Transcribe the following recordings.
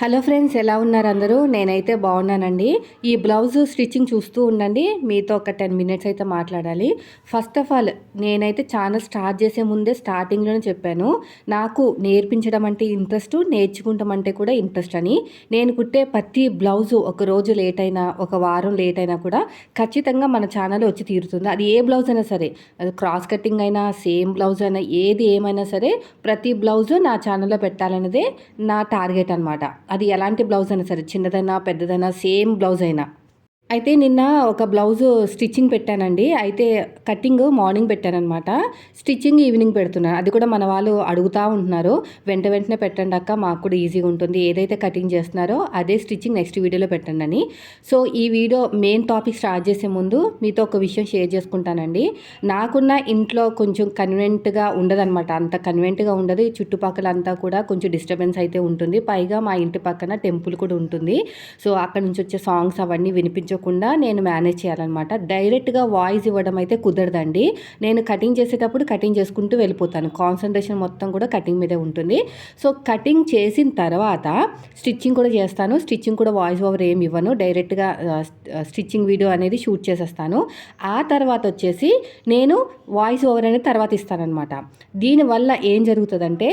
Hello friends ఎలా ఉన్నారు అందరూ? నేనైతే బాగున్నానండి. ఈ బ్లౌజ్ స్టిచ్చింగ్ చూస్తూ ఉండండి. మీతో ఒక టెన్ మినిట్స్ అయితే మాట్లాడాలి. ఫస్ట్ ఆఫ్ ఆల్ నేనైతే ఛానల్ స్టార్ట్ చేసే ముందే స్టార్టింగ్లోనే చెప్పాను. నాకు నేర్పించడం అంటే ఇంట్రెస్ట్ నేర్చుకుంటాం అంటే కూడా ఇంట్రెస్ట్ అని. నేను కుట్టే ప్రతి బ్లౌజు ఒక రోజు లేట్ అయినా ఒక వారం లేట్ అయినా కూడా ఖచ్చితంగా మన ఛానల్ వచ్చి తీరుతుంది. అది ఏ బ్లౌజ్ అయినా సరే అది క్రాస్ కటింగ్ అయినా సేమ్ బ్లౌజ్ అయినా ఏది ఏమైనా సరే ప్రతి బ్లౌజు నా ఛానల్లో పెట్టాలన్నదే నా టార్గెట్ అనమాట అది ఎలాంటి బ్లౌజ్ అయినా సరే చిన్నదైనా పెద్దదైనా సేమ్ బ్లౌజ్ అయినా అయితే నిన్న ఒక బ్లౌజ్ స్టిచ్చింగ్ పెట్టానండి. అయితే కటింగ్ మార్నింగ్ పెట్టానమాట స్టిచ్చింగ్ ఈవినింగ్ పెడుతున్నాను అది కూడా మన వాళ్ళు అడుగుతూ ఉంటున్నారు. వెంట వెంటనే పెట్టండి అక్క మాకు కూడా ఈజీగా ఉంటుంది. ఏదైతే కటింగ్ చేస్తున్నారో అదే స్టిచ్చింగ్ నెక్స్ట్ వీడియోలో పెట్టండి అని సో ఈ వీడియో మెయిన్ టాపిక్ స్టార్ట్ చేసే ముందు మీతో ఒక విషయం షేర్ చేసుకుంటానండి. నాకున్న ఇంట్లో కొంచెం కన్వెంట్గా ఉండదన్నమాట. అంత కన్వెంట్గా ఉండదు. చుట్టుపక్కల అంతా కూడా కొంచెం డిస్టర్బెన్స్ అయితే ఉంటుంది. పైగా మా ఇంటి పక్కన టెంపుల్ కూడా ఉంటుంది. సో అక్కడ నుంచి వచ్చే సాంగ్స్ అవన్నీ వినిపించ చేయకుండా నేను మేనేజ్ చేయాలన్నమాట. డైరెక్ట్గా వాయిస్ ఇవ్వడం అయితే కుదరదండి. నేను కటింగ్ చేసేటప్పుడు కటింగ్ చేసుకుంటూ వెళ్ళిపోతాను. కాన్సన్ట్రేషన్ మొత్తం కూడా కటింగ్ మీదే ఉంటుంది. సో కటింగ్ చేసిన తర్వాత స్టిచ్చింగ్ కూడా చేస్తాను. స్టిచ్చింగ్ కూడా వాయిస్ ఓవర్ ఏమి ఇవ్వను. డైరెక్ట్గా స్టిచ్చింగ్ వీడియో అనేది షూట్ చేసేస్తాను. ఆ తర్వాత వచ్చేసి నేను వాయిస్ ఓవర్ అనేది తర్వాత ఇస్తానమాట దీనివల్ల ఏం జరుగుతుందంటే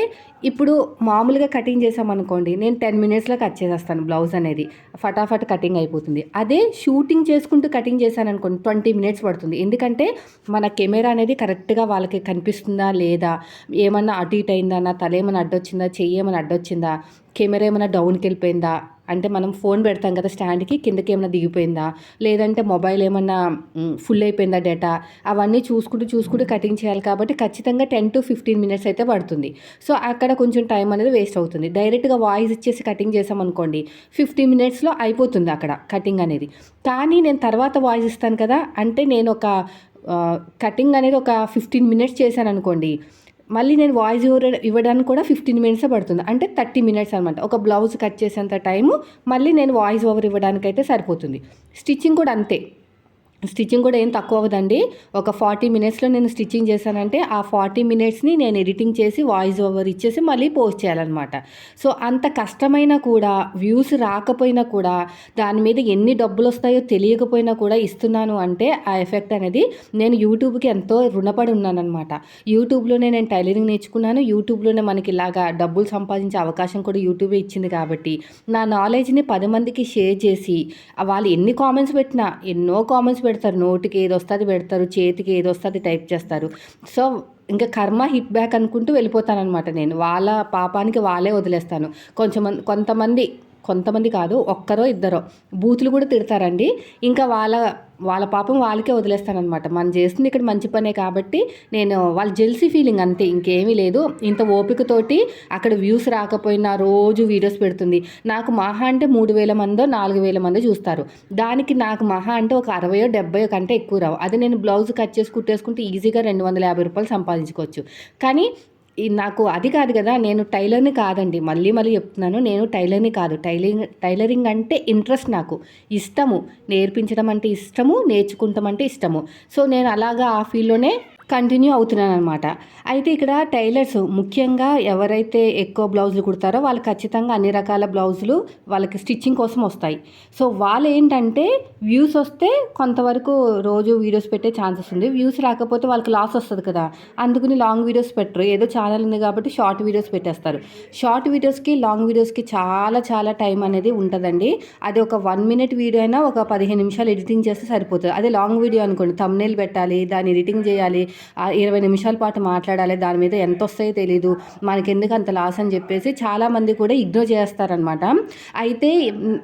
ఇప్పుడు మామూలుగా కటింగ్ చేసామనుకోండి నేను టెన్ మినిట్స్లో కట్ చేసేస్తాను బ్లౌజ్ అనేది. ఫటాఫట్ కటింగ్ అయిపోతుంది. అదే షూటింగ్ చేసుకుంటూ కటింగ్ చేశాను అనుకోండి ట్వంటీ మినిట్స్ పడుతుంది. ఎందుకంటే మన కెమెరా అనేది కరెక్ట్గా వాళ్ళకి కనిపిస్తుందా లేదా? ఏమన్నా అటు ఇటు అయిందా? నా తల ఏమైనా అడ్డొచ్చిందా? చెయ్యి ఏమైనా అడ్డొచ్చిందా? కెమెరా ఏమైనా డౌన్కి వెళ్ళిపోయిందా? అంటే మనం ఫోన్ పెడతాం కదా స్టాండ్కి కిందకి ఏమైనా దిగిపోయిందా? లేదంటే మొబైల్ ఏమన్నా ఫుల్ అయిపోయిందా డేటా? అవన్నీ చూసుకుంటూ చూసుకుంటూ కటింగ్ చేయాలి కాబట్టి ఖచ్చితంగా టెన్ టు ఫిఫ్టీన్ మినిట్స్ అయితే పడుతుంది. సో అక్కడ కొంచెం టైం అనేది వేస్ట్ అవుతుంది. డైరెక్ట్గా వాయిస్ ఇచ్చేసి కటింగ్ చేసామనుకోండి ఫిఫ్టీ మినిట్స్లో అయిపోతుంది అక్కడ కటింగ్ అనేది. కానీ నేను తర్వాత వాయిస్ ఇస్తాను కదా అంటే నేను ఒక కటింగ్ అనేది ఒక ఫిఫ్టీన్ మినిట్స్ చేశాను అనుకోండి మళ్ళీ నేను వాయిస్ ఇవ్వడానికి కూడా ఫిఫ్టీన్ మినిట్స్ పడుతుంది. అంటే థర్టీ మినిట్స్ అనమాట ఒక బ్లౌజ్ కట్ చేసేంత టైము మళ్ళీ నేను వాయిస్ ఓవర్ ఇవ్వడానికి అయితే సరిపోతుంది. స్టిచ్చింగ్ కూడా అంతే. స్టిచ్చింగ్ కూడా ఏం తక్కువ అవ్వదండి. ఒక ఫార్టీ మినిట్స్లో నేను స్టిచ్చింగ్ చేశానంటే ఆ ఫార్టీ మినిట్స్ని నేను ఎడిటింగ్ చేసి వాయిస్ ఓవర్ ఇచ్చేసి మళ్ళీ పోస్ట్ చేయాలన్నమాట. సో అంత కష్టమైనా కూడా వ్యూస్ రాకపోయినా కూడా దాని మీద ఎన్ని డబ్బులు వస్తాయో తెలియకపోయినా కూడా ఇస్తున్నాను అంటే ఆ ఎఫెక్ట్ అనేది నేను యూట్యూబ్కి ఎంతో రుణపడి ఉన్నానమాట యూట్యూబ్లోనే నేను టైలరింగ్ నేర్చుకున్నాను. యూట్యూబ్లోనే మనకి ఇలాగా డబ్బులు సంపాదించే అవకాశం కూడా యూట్యూబే ఇచ్చింది కాబట్టి నా నాలెడ్జ్ని పది మందికి షేర్ చేసి వాళ్ళు ఎన్ని కామెంట్స్ పెట్టినా ఎన్నో కామెంట్స్ పెడతారు నోటికి ఏది వస్తుంది పెడతారు చేతికి ఏది వస్తుంది టైప్ చేస్తారు. సో ఇంకా కర్మ హిట్ బ్యాక్ అనుకుంటూ వెళ్ళిపోతానమాట నేను. వాళ్ళ పాపానికి వాళ్ళే వదిలేస్తాను. కొంచెం కొంతమంది కొంతమంది కాదు ఒక్కరో ఇద్దరో. బూతులు కూడా తిడతారండి. ఇంకా వాళ్ళ వాళ్ళ పాపం వాళ్ళకే వదిలేస్తానమాట మనం చేస్తుంది ఇక్కడ మంచి పనే కాబట్టి నేను వాళ్ళ జెల్సీ ఫీలింగ్ అంతే ఇంకేమీ లేదు. ఇంత ఓపికతోటి అక్కడ వ్యూస్ రాకపోయినా రోజు వీడియోస్ పెడుతుంది. నాకు మహా అంటే మూడు వేల మందో నాలుగు వేల మందో చూస్తారు. దానికి నాకు మహా అంటే ఒక అరవయో డెబ్బయో కంటే ఎక్కువ రావు. అది నేను బ్లౌజ్ కట్ చేసి కుట్టేసుకుంటే ఈజీగా రెండు వందల యాభై రూపాయలు సంపాదించుకోవచ్చు. కానీ నాకు అది కాదు కదా నేను టైలర్ని కాదండి. మళ్ళీ మళ్ళీ చెప్తున్నాను నేను టైలర్ని కాదు. టైలరింగ్ టైలరింగ్ అంటే ఇంట్రెస్ట్ నాకు. ఇష్టము. నేర్పించడం అంటే ఇష్టము నేర్చుకుంటాం అంటే ఇష్టము. సో నేను అలాగా ఆ ఫీల్డ్లోనే కంటిన్యూ అవుతున్నాను అనమాట అయితే ఇక్కడ టైలర్స్ ముఖ్యంగా ఎవరైతే ఎక్కువ బ్లౌజులు కుడతారో వాళ్ళు ఖచ్చితంగా అన్ని రకాల బ్లౌజులు వాళ్ళకి స్టిచ్చింగ్ కోసం వస్తాయి. సో వాళ్ళు ఏంటంటే వ్యూస్ వస్తే కొంతవరకు రోజు వీడియోస్ పెట్టే ఛాన్సెస్ ఉంది. వ్యూస్ రాకపోతే వాళ్ళకి లాస్ వస్తుంది కదా. అందుకని లాంగ్ వీడియోస్ పెట్టరు. ఏదో ఛానల్ ఉంది కాబట్టి షార్ట్ వీడియోస్ పెట్టేస్తారు. షార్ట్ వీడియోస్కి లాంగ్ వీడియోస్కి చాలా చాలా టైం అనేది ఉంటుందండి. అది ఒక వన్ మినిట్ వీడియో అయినా ఒక పదిహేను నిమిషాలు ఎడిటింగ్ చేస్తే సరిపోతుంది. అదే లాంగ్ వీడియో అనుకోండి. తమ్నేల్ పెట్టాలి దాన్ని ఎడిటింగ్ చేయాలి ఇరవై నిమిషాల పాటు మాట్లాడాలి దాని మీద ఎంత వస్తాయో తెలీదు. మనకి ఎందుకు అంత లాస్ అని చెప్పేసి చాలామంది కూడా ఇగ్నోర్ చేస్తారనమాట అయితే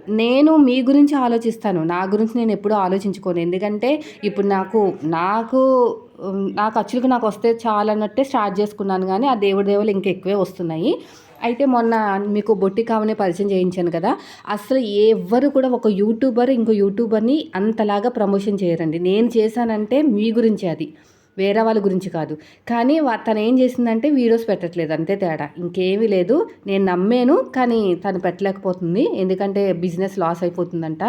నేను మీ గురించి ఆలోచిస్తాను. నా గురించి నేను ఎప్పుడూ ఆలోచించుకోను. ఎందుకంటే ఇప్పుడు నాకు నాకు నా ఖర్చులకు నాకు వస్తే చాలన్నట్టే స్టార్ట్ చేసుకున్నాను కానీ ఆ దేవుడి దేవులు ఇంకెక్కువే వస్తున్నాయి. అయితే మొన్న మీకు బొట్టి కావనే పరిచయం చేయించాను కదా. అసలు ఎవ్వరు కూడా ఒక యూట్యూబర్ ఇంకో యూట్యూబర్ని అంతలాగా ప్రమోషన్ చేయరండి. నేను చేశానంటే మీ గురించి అది. వేరే వాళ్ళ గురించి కాదు. కానీ తను ఏం చేసిందంటే వీడియోస్ పెట్టట్లేదు అంతే తేడా. ఇంకేమీ లేదు. నేను నమ్మాను కానీ తను పెట్టలేకపోతుంది. ఎందుకంటే బిజినెస్ లాస్ అయిపోతుందంట.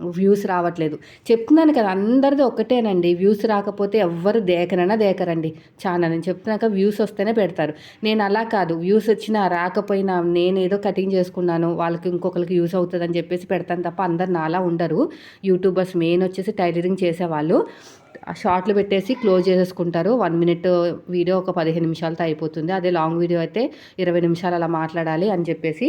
వ్యూస్ రావట్లేదు. చెప్తున్నాను కదా అందరిది ఒకటేనండి. వ్యూస్ రాకపోతే ఎవ్వరు దేకనైనా దేకరండి. చాలా నేను చెప్తున్నాక వ్యూస్ వస్తేనే పెడతారు. నేను అలా కాదు. వ్యూస్ వచ్చినా రాకపోయినా నేను ఏదో కటింగ్ చేసుకున్నాను వాళ్ళకి ఇంకొకరికి యూస్ అవుతుందని చెప్పేసి పెడతాను తప్ప అందరు నాలా ఉండరు. యూట్యూబర్స్ మెయిన్ వచ్చేసి టైలరింగ్ చేసేవాళ్ళు. షార్ట్లు పెట్టేసి క్లోజ్ చేసేసుకుంటారు. వన్ మినిట్ వీడియో ఒక పదిహేను నిమిషాలతో అయిపోతుంది. అదే లాంగ్ వీడియో అయితే ఇరవై నిమిషాలు అలా మాట్లాడాలి అని చెప్పేసి.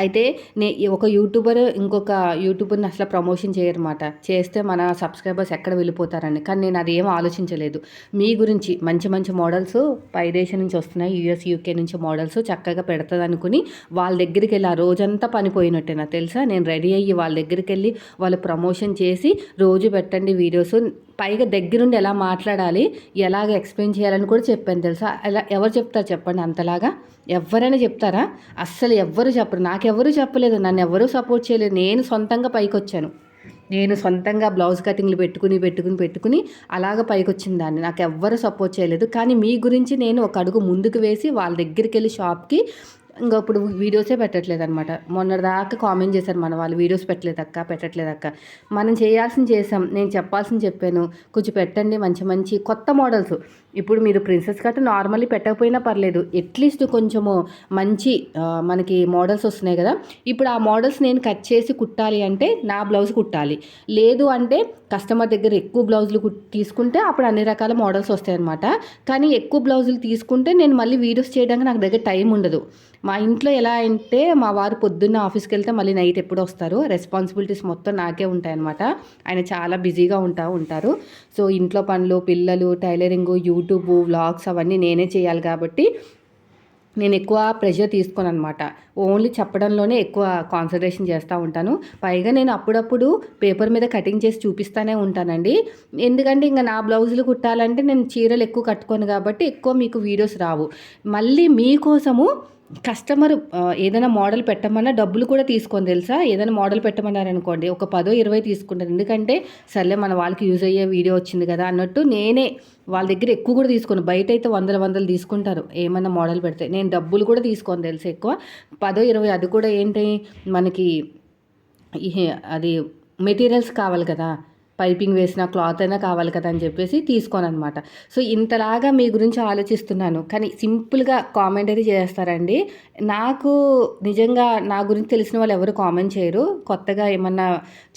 అయితే నే ఒక యూట్యూబర్ ఇంకొక యూట్యూబర్ని అసలు ప్రమోషన్ చేయరమాట చేస్తే మన సబ్స్క్రైబర్స్ ఎక్కడ వెళ్ళిపోతారని. కానీ నేను అది ఏం ఆలోచించలేదు. మీ గురించి మంచి మంచి మోడల్స్ పై దేశం నుంచి వస్తున్నాయి. యూఎస్ యూకే నుంచి మోడల్స్ చక్కగా పెడుతుంది అనుకుని వాళ్ళ దగ్గరికి వెళ్ళి ఆ రోజంతా పనిపోయినట్టే నాకు తెలుసా? నేను రెడీ అయ్యి వాళ్ళ దగ్గరికి వెళ్ళి వాళ్ళు ప్రమోషన్ చేసి రోజు పెట్టండి వీడియోస్ పైగా దగ్గరుండి ఎలా మాట్లాడాలి ఎలాగ ఎక్స్ప్లెయిన్ చేయాలని కూడా చెప్పాను తెలుసా? అలా ఎవరు చెప్తారు చెప్పండి అంతలాగా? ఎవరైనా చెప్తారా? అస్సలు ఎవ్వరు చెప్పరు. నాకెవ్వరూ చెప్పలేదు. నన్ను ఎవరూ సపోర్ట్ చేయలేదు. నేను సొంతంగా పైకి వచ్చాను నేను సొంతంగా బ్లౌజ్ కటింగ్లు పెట్టుకుని పెట్టుకుని పెట్టుకుని అలాగ పైకి వచ్చిన దాన్ని. నాకు ఎవ్వరు సపోర్ట్ చేయలేదు. కానీ మీ గురించి నేను ఒక అడుగు ముందుకు వేసి వాళ్ళ దగ్గరికి వెళ్ళి షాప్కి ఇంకా ఇప్పుడు వీడియోసే పెట్టట్లేదు అనమాట మొన్నటిదాకా కామెంట్ చేశారు మన వాళ్ళు వీడియోస్ పెట్టలేదు అక్క పెట్టట్లేదు అక్క మనం చేయాల్సింది చేసాం నేను చెప్పాల్సింది చెప్పాను. కొంచెం పెట్టండి మంచి మంచి కొత్త మోడల్స్ ఇప్పుడు మీరు ప్రిన్సెస్ కట్ నార్మల్లీ పెట్టకపోయినా పర్లేదు. అట్లీస్ట్ కొంచెము మంచి మనకి మోడల్స్ వస్తున్నాయి కదా. ఇప్పుడు ఆ మోడల్స్ నేను కట్ చేసి కుట్టాలి అంటే నా బ్లౌజ్ కుట్టాలి. లేదు అంటే కస్టమర్ దగ్గర ఎక్కువ బ్లౌజులు తీసుకుంటే అప్పుడు అన్ని రకాల మోడల్స్ వస్తాయి అనమాట కానీ ఎక్కువ బ్లౌజులు తీసుకుంటే నేను మళ్ళీ వీడియోస్ చేయడానికి నాకు దగ్గర టైం ఉండదు. మా ఇంట్లో ఎలా అంటే మా వారు పొద్దున్న ఆఫీస్కి వెళ్తే మళ్ళీ నైట్ ఎప్పుడు వస్తారు. రెస్పాన్సిబిలిటీస్ మొత్తం నాకే ఉంటాయన్నమాట. ఆయన చాలా బిజీగా ఉంటా ఉంటారు. సో ఇంట్లో పనులు పిల్లలు టైలరింగ్ యూట్యూబ్ వ్లాగ్స్ అవన్నీ నేనే చేయాలి కాబట్టి నేను ఎక్కువ ప్రెషర్ తీసుకోను అనమాట ఓన్లీ చెప్పడంలోనే ఎక్కువ కాన్సన్ట్రేషన్ చేస్తూ ఉంటాను. పైగా నేను అప్పుడప్పుడు పేపర్ మీద కటింగ్ చేసి చూపిస్తూనే ఉంటానండి. ఎందుకంటే ఇంకా నా బ్లౌజులు కుట్టాలంటే నేను చీరలు ఎక్కువ కట్టుకోను కాబట్టి ఎక్కువ మీకు వీడియోస్ రావు. మళ్ళీ మీకోసము కస్టమర్ ఏదైనా మోడల్ పెట్టమన్నా డబ్బులు కూడా తీసుకొని తెలుసా? ఏదైనా మోడల్ పెట్టమన్నారు అనుకోండి ఒక పదో ఇరవై తీసుకుంటాను ఎందుకంటే సర్లే మన వాళ్ళకి యూజ్ అయ్యే వీడియో వచ్చింది కదా అన్నట్టు నేనే వాళ్ళ దగ్గర ఎక్కువ కూడా తీసుకోను. బయట అయితే వందల వందలు తీసుకుంటారు ఏమన్నా మోడల్ పెడితే. నేను డబ్బులు కూడా తీసుకొని తెలుసు ఎక్కువ. పదో ఇరవై అది కూడా ఏంటి? మనకి అది మెటీరియల్స్ కావాలి కదా. పైపింగ్ వేసిన క్లాత్ అయినా కావాలి కదా అని చెప్పేసి తీసుకోను అనమాట సో ఇంతలాగా మీ గురించి ఆలోచిస్తున్నాను. కానీ సింపుల్గా కామెంట్ అయితే చేస్తారండి నాకు నిజంగా నా గురించి తెలిసిన వాళ్ళు ఎవరు కామెంట్ చేయరు. కొత్తగా ఏమన్నా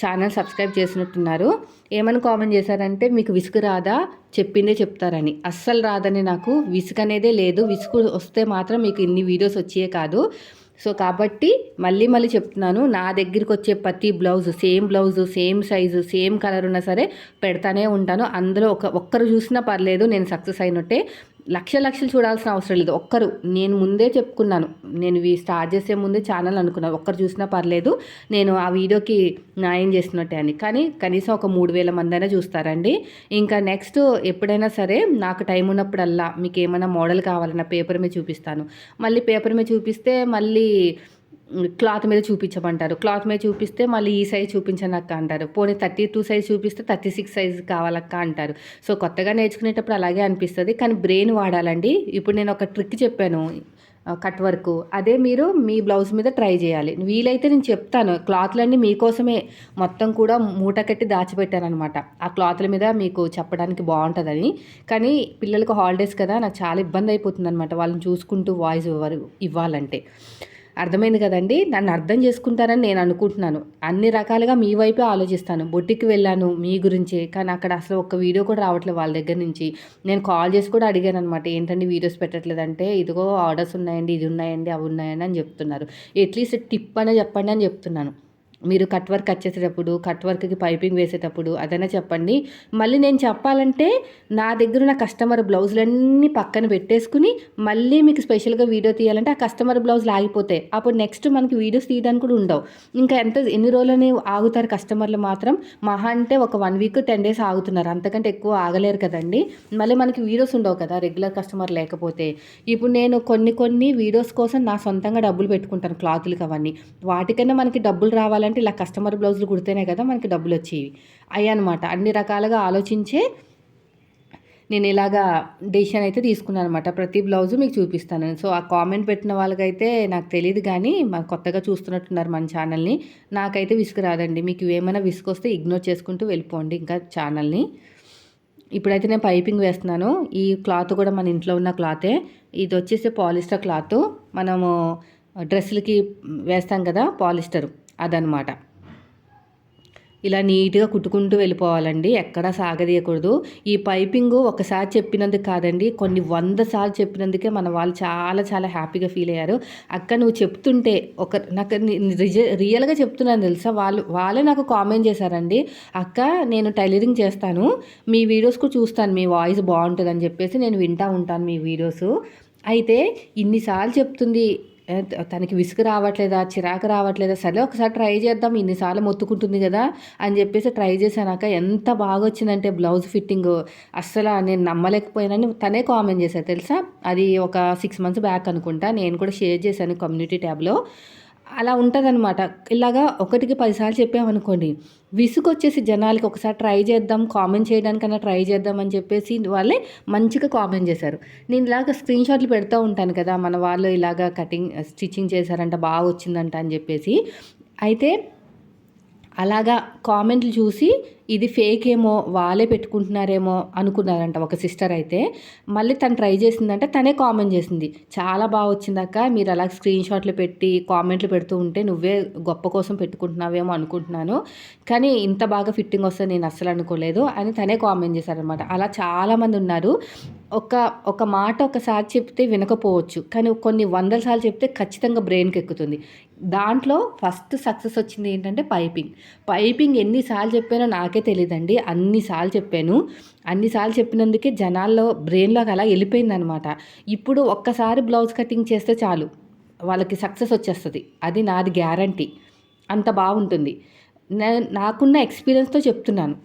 ఛానల్ సబ్స్క్రైబ్ చేసినట్టున్నారు. ఏమని కామెంట్ చేశారంటే మీకు విసుగు రాదా? చెప్పిందే చెప్తారని. అస్సలు రాదని నాకు విసుగు అనేదే లేదు. విసుగు వస్తే మాత్రం మీకు ఇన్ని వీడియోస్ వచ్చే కాదు. సో కాబట్టి మళ్ళీ మళ్ళీ చెప్తున్నాను నా దగ్గరికి వచ్చే ప్రతి blouse same blouse same size same colour ఉన్నా సరే పెడతానే ఉంటాను. అందులో ఒక ఒక్కరు చూసినా పర్లేదు నేను సక్సెస్ అయినట్టే. లక్ష లక్షలు చూడాల్సిన అవసరం లేదు. ఒక్కరు నేను ముందే చెప్పుకున్నాను. నేను ఇవి స్టార్ట్ చేసే ముందే ఛానల్ అనుకున్నాను. ఒక్కరు చూసినా పర్లేదు నేను ఆ వీడియోకి న్యాయం చేసినట్టే అని. కానీ కనీసం ఒక మూడు వేల మంది అయినా చూస్తారండి. ఇంకా నెక్స్ట్ ఎప్పుడైనా సరే నాకు టైం ఉన్నప్పుడల్లా మీకు ఏమైనా మోడల్ కావాలన్నా పేపర్ మీద చూపిస్తాను. మళ్ళీ పేపర్ మీద చూపిస్తే మళ్ళీ క్లాత్ మీద చూపించమంటారు. క్లాత్ మీద చూపిస్తే మళ్ళీ ఈ సైజ్ చూపించనక్క అంటారు. పోనీ థర్టీ టూ సైజ్ చూపిస్తే థర్టీ సిక్స్ సైజ్ కావాలక్క అంటారు. సో కొత్తగా నేర్చుకునేటప్పుడు అలాగే అనిపిస్తుంది. కానీ బ్రెయిన్ వాడాలండి. ఇప్పుడు నేను ఒక ట్రిక్ చెప్పాను కట్ వర్క్. అదే మీరు మీ బ్లౌజ్ మీద ట్రై చేయాలి. వీలైతే నేను చెప్తాను. క్లాత్లన్నీ మీకోసమే. మొత్తం కూడా మూట కట్టి దాచిపెట్టాను అనమాట ఆ క్లాత్ల మీద మీకు చెప్పడానికి బాగుంటుందని. కానీ పిల్లలకు హాలిడేస్ కదా నాకు చాలా ఇబ్బంది అయిపోతుంది అనమాట వాళ్ళని చూసుకుంటూ వాయిస్ ఇవ్వరు ఇవ్వాలంటే. అర్థమైంది కదండి? నన్ను అర్థం చేసుకుంటారని నేను అనుకుంటున్నాను. అన్ని రకాలుగా మీ వైపే ఆలోచిస్తాను. బొట్టికి వెళ్ళాను మీ గురించే. కానీ అక్కడ అసలు ఒక్క వీడియో కూడా రావట్లేదు వాళ్ళ దగ్గర నుంచి. నేను కాల్ చేసి కూడా అడిగాను అనమాట ఏంటండి వీడియోస్ పెట్టట్లేదంటే? ఇదిగో ఆర్డర్స్ ఉన్నాయండి ఇది ఉన్నాయండి అవి ఉన్నాయండి అని చెప్తున్నారు. అట్లీస్ట్ టిప్ అనే చెప్పండి అని చెప్తున్నాను. మీరు కట్ వర్క్ వచ్చేసేటప్పుడు కట్ వర్క్కి పైపింగ్ వేసేటప్పుడు అదైనా చెప్పండి. మళ్ళీ నేను చెప్పాలంటే నా దగ్గర ఉన్న కస్టమర్ బ్లౌజులన్నీ పక్కన పెట్టేసుకుని మళ్ళీ మీకు స్పెషల్గా వీడియో తీయాలంటే ఆ కస్టమర్ బ్లౌజులు ఆగిపోతాయి. అప్పుడు నెక్స్ట్ మనకి వీడియోస్ తీయడానికి కూడా ఉండవు. ఇంకా ఎంత ఎన్ని రోజులని ఆగుతారు కస్టమర్లు మాత్రం? మహా అంటే ఒక వన్ వీక్ టెన్ డేస్ ఆగుతున్నారు. అంతకంటే ఎక్కువ ఆగలేరు కదండి. మళ్ళీ మనకి వీడియోస్ ఉండవు కదా రెగ్యులర్ కస్టమర్ లేకపోతే. ఇప్పుడు నేను కొన్ని కొన్ని వీడియోస్ కోసం నా సొంతంగా డబ్బులు పెట్టుకుంటాను క్లాతులకు అవన్నీ. వాటికన్నా మనకి డబ్బులు రావాలంటే ఇలా కస్టమర్ బ్లౌజులు కుడితేనే కదా మనకి డబ్బులు వచ్చేవి. అయ్యి అనమాట అన్ని రకాలుగా ఆలోచించే నేను ఇలాగా డెసిషన్ అయితే తీసుకున్నాను అనమాట ప్రతి బ్లౌజు మీకు చూపిస్తాను సో ఆ కామెంట్ పెట్టిన వాళ్ళకైతే నాకు తెలియదు కానీ కొత్తగా చూస్తున్నట్టున్నారు మన ఛానల్ని నాకైతే విసుగు రాదండి. మీకు ఏమైనా విసుగు వస్తే ఇగ్నోర్ చేసుకుంటూ వెళ్ళిపోండి ఇంకా ఛానల్ని ఇప్పుడైతే నేను పైపింగ్ వేస్తున్నాను. ఈ క్లాత్ కూడా మన ఇంట్లో ఉన్న క్లాతే ఇది వచ్చేసి పాలిస్టర్ క్లాత్ మనము డ్రెస్సులకి వేస్తాం కదా పాలిస్టర్ అదనమాట. ఇలా నీట్గా కుట్టుకుంటూ వెళ్ళిపోవాలండి. ఎక్కడా సాగదీయకూడదు. ఈ పైపింగ్ ఒకసారి చెప్పినందుకు కాదండి కొన్ని వంద సార్లు చెప్పినందుకే మన వాళ్ళు చాలా చాలా హ్యాపీగా ఫీల్ అయ్యారు. అక్క నువ్వు చెప్తుంటే ఒక నాకు రియల్గా చెప్తున్నాను తెలుసా? వాళ్ళు వాళ్ళే నాకు కామెంట్ చేశారండి. అక్క నేను టైలరింగ్ చేస్తాను. మీ వీడియోస్ కూడా చూస్తాను. మీ వాయిస్ బాగుంటుందని చెప్పేసి నేను వింటూ ఉంటాను మీ వీడియోస్. అయితే ఇన్నిసార్లు చెప్తుంది తనకి విసుగు రావట్లేదా చిరాకు రావట్లేదా? సరే ఒకసారి ట్రై చేద్దాం ఇన్నిసార్లు మొత్తుకుంటుంది కదా అని చెప్పేసి ట్రై చేశానాక ఎంత బాగా వచ్చిందంటే బ్లౌజ్ ఫిట్టింగ్. అస్సలు నేను నమ్మలేకపోయానని తనే కామెంట్ చేశారు తెలుసా? అది ఒక సిక్స్ మంత్స్ బ్యాక్ అనుకుంటా నేను కూడా షేర్ చేశాను కమ్యూనిటీ ట్యాబ్లో అలా ఉంటుందన్నమాట. ఇలాగా ఒకటికి పదిసార్లు చెప్పామనుకోండి విసుగు వచ్చేసి జనాలకి ఒకసారి ట్రై చేద్దాం కామెంట్ చేయడానికన్నా ట్రై చేద్దాం అని చెప్పేసి వాళ్ళే మంచిగా కామెంట్ చేశారు. నేను ఇలాగ స్క్రీన్ షాట్లు పెడతా ఉంటాను కదా మన వాళ్ళు ఇలాగ కటింగ్ స్టిచ్చింగ్ చేశారంట బాగా వచ్చిందంట అని చెప్పేసి. అయితే అలాగా కామెంట్లు చూసి ఇది ఫేక్ ఏమో వాళ్ళే పెట్టుకుంటున్నారేమో అనుకున్నారంట ఒక సిస్టర్ అయితే. మళ్ళీ తను ట్రై చేసిందంటే తనే కామెంట్ చేసింది. చాలా బాగా వచ్చిందాక మీరు అలా స్క్రీన్ షాట్లు పెట్టి కామెంట్లు పెడుతూ ఉంటే నువ్వే గొప్ప కోసం పెట్టుకుంటున్నావేమో అనుకుంటున్నాను. కానీ ఇంత బాగా ఫిట్టింగ్ వస్తుంది నేను అస్సలు అనుకోలేదు అని తనే కామెంట్ చేశారనమాట అలా చాలామంది ఉన్నారు. ఒక ఒక మాట ఒకసారి చెప్తే వినకపోవచ్చు కానీ కొన్ని వందల సార్లు చెప్తే ఖచ్చితంగా బ్రెయిన్కి ఎక్కుతుంది. దాంట్లో ఫస్ట్ సక్సెస్ వచ్చింది ఏంటంటే పైపింగ్ పైపింగ్ ఎన్నిసార్లు చెప్పానో నాకే నాకే తెలియదండి అన్నిసార్లు చెప్పాను. అన్నిసార్లు చెప్పినందుకే జనాల్లో బ్రెయిన్లోకి అలా వెళ్ళిపోయిందనమాట. ఇప్పుడు ఒక్కసారి బ్లౌజ్ కటింగ్ చేస్తే చాలు. వాళ్ళకి సక్సెస్ వచ్చేస్తుంది. అది నాది గ్యారంటీ. అంత బాగుంటుంది. నాకున్న ఎక్స్పీరియన్స్తో చెప్తున్నాను.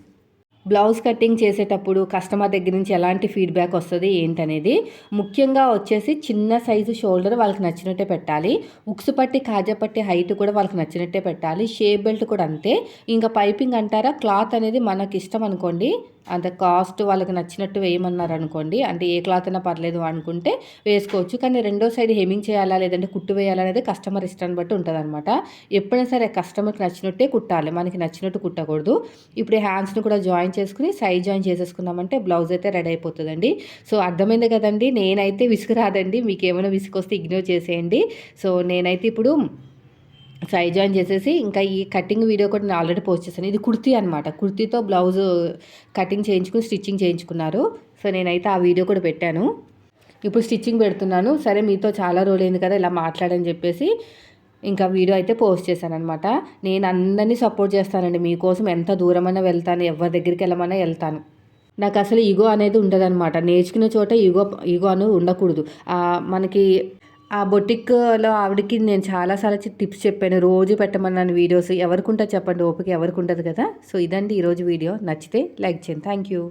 బ్లౌజ్ కటింగ్ చేసేటప్పుడు కస్టమర్ దగ్గర నుంచి ఎలాంటి ఫీడ్బ్యాక్ వస్తుంది ఏంటనేది ముఖ్యంగా వచ్చేసి చిన్న సైజు షోల్డర్ వాళ్ళకి నచ్చినట్టే పెట్టాలి. ఉక్సు పట్టి కాజా పట్టి హైట్ కూడా వాళ్ళకి నచ్చినట్టే పెట్టాలి. షేప్ బెల్ట్ కూడా అంతే. ఇంకా పైపింగ్ అంటారా? క్లాత్ అనేది మనకి ఇష్టం అనుకోండి అంత కాస్ట్ వాళ్ళకి నచ్చినట్టు వేయమన్నారు అనుకోండి అంటే ఏ క్లాత్ అయినా పర్లేదు అనుకుంటే వేసుకోవచ్చు. కానీ రెండో సైడ్ హెమింగ్ చేయాలా లేదంటే కుట్టు వేయాలా అనేది కస్టమర్ ఇష్టాన్ని బట్టి ఉంటుంది అనమాట ఎప్పుడైనా సరే కస్టమర్కి నచ్చినట్టే కుట్టాలి మనకి నచ్చినట్టు కుట్టకూడదు. ఇప్పుడు హ్యాండ్స్ని కూడా జాయిన్ చేసుకుని సైడ్ జాయిన్ చేసేసుకున్నామంటే బ్లౌజ్ అయితే రెడీ అయిపోతుందండి. సో అర్థమైంది కదండి నేనైతే విసుగు రాదండి మీకు ఏమైనా విసుగు వస్తే ఇగ్నోర్ చేసేయండి. సో నేనైతే ఇప్పుడు సై జాయిన్ చేసేసి ఇంకా ఈ కటింగ్ వీడియో కూడా నేను ఆల్రెడీ పోస్ట్ చేశాను. ఇది కుర్తీ అనమాట కుర్తీతో బ్లౌజ్ కటింగ్ చేయించుకుని స్టిచ్చింగ్ చేయించుకున్నారు. సో నేనైతే ఆ వీడియో కూడా పెట్టాను. ఇప్పుడు స్టిచ్చింగ్ పెడుతున్నాను. సరే మీతో చాలా రోజులైంది కదా ఇలా మాట్లాడని చెప్పేసి ఇంకా వీడియో అయితే పోస్ట్ చేశాను అనమాట నేను అందరినీ సపోర్ట్ చేస్తానండి. మీకోసం ఎంత దూరమైనా వెళ్తాను ఎవరి దగ్గరికి వెళ్ళమన్నా వెళ్తాను. నాకు అసలు ఈగో అనేది ఉండదన్నమాట. నేర్చుకునే చోట ఈగో ఈగో అనేది ఉండకూడదు. మనకి ఆ బొటిక్లో ఆవిడకి నేను చాలాసార్లు టిప్స్ చెప్పాను. రోజు పెట్టమన్నాను వీడియోస్. ఎవరికి ఉంటుంది చెప్పండి. ఓపిక ఎవరికి ఉంటుంది కదా? సో ఇదండి ఈరోజు వీడియో. నచ్చితే లైక్ చేయండి. Thank you